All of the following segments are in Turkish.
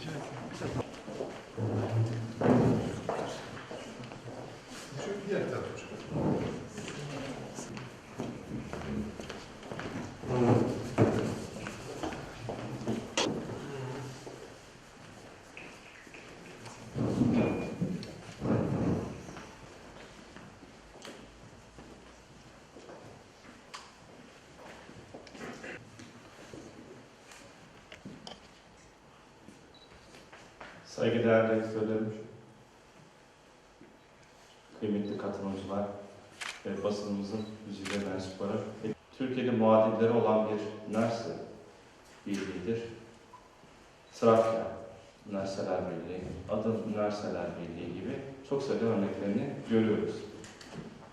Teşekkür ederim. Saygıdeğer rektörlerim, kıymetli katılımcılar ve basınımızın güzide mensupları, Türkiye'de muadilleri olan bir üniversite birliğidir. Trakya Üniversiteler Birliği, Adım Üniversiteler Birliği gibi çok sayıda örneklerini görüyoruz.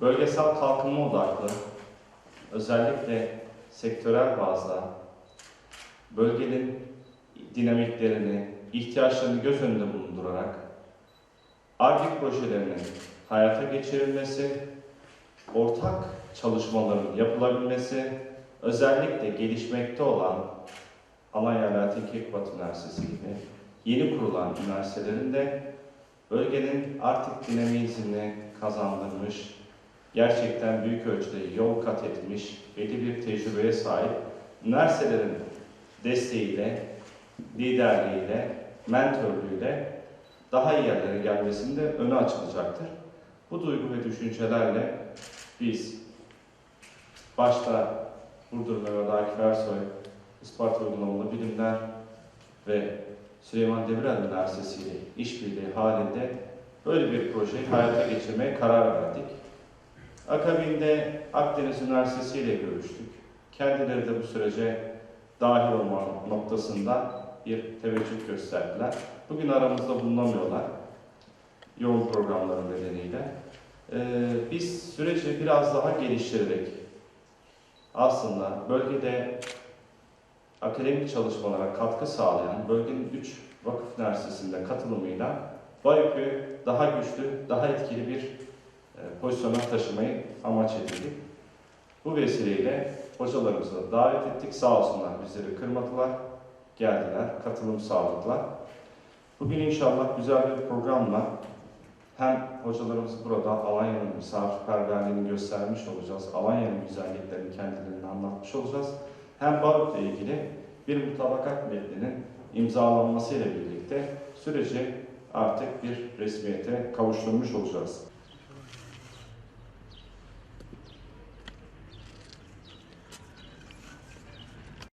Bölgesel kalkınma odaklı, özellikle sektörel bazda bölgenin dinamiklerini, ihtiyaçlarını göz önünde bulundurarak ARGE projelerinin hayata geçirilmesi, ortak çalışmaların yapılabilmesi, özellikle gelişmekte olan Alanya Alaaddin Keykubat Üniversitesi gibi yeni kurulan üniversitelerin de bölgenin artık dinamizmini kazandırmış, gerçekten büyük ölçüde yol kat etmiş, belli bir tecrübeye sahip üniversitelerin desteğiyle liderliğiyle, mentörlüğüyle daha iyi yerlere gelmesinde önü açılacaktır. Bu duygu ve düşüncelerle biz başta Burdur Mehmet Akif Ersoy, Isparta Uygulamalı Bilimler ve Süleyman Demirel Üniversitesi ile işbirliği halinde böyle bir projeyi hayata geçirmeye karar verdik. Akabinde Akdeniz Üniversitesi ile görüştük. Kendileri de bu sürece dahil olma noktasında bir teveccüh gösterdiler. Bugün aramızda bulunamıyorlar. Yoğun programların nedeniyle. Ee, biz süreci biraz daha geliştirerek aslında bölgede akademik çalışmalara katkı sağlayan bölgenin 3 vakıf üniversitesinde katılımıyla BAYOK'u daha güçlü, daha etkili bir e, pozisyona taşımayı amaç edindik. Bu vesileyle hocalarımızı da davet ettik. Sağ olsunlar bizleri kırmadılar geldiler, katılım sağladılar. Bugün inşallah güzel bir programla hem hocalarımız burada Alanya'nın misafirperverliğini göstermiş olacağız, Alanya'nın güzelliklerini kendilerine anlatmış olacağız. Hem Barut'la ilgili bir mutabakat metninin imzalanmasıyla birlikte süreci artık bir resmiyete kavuşturmuş olacağız.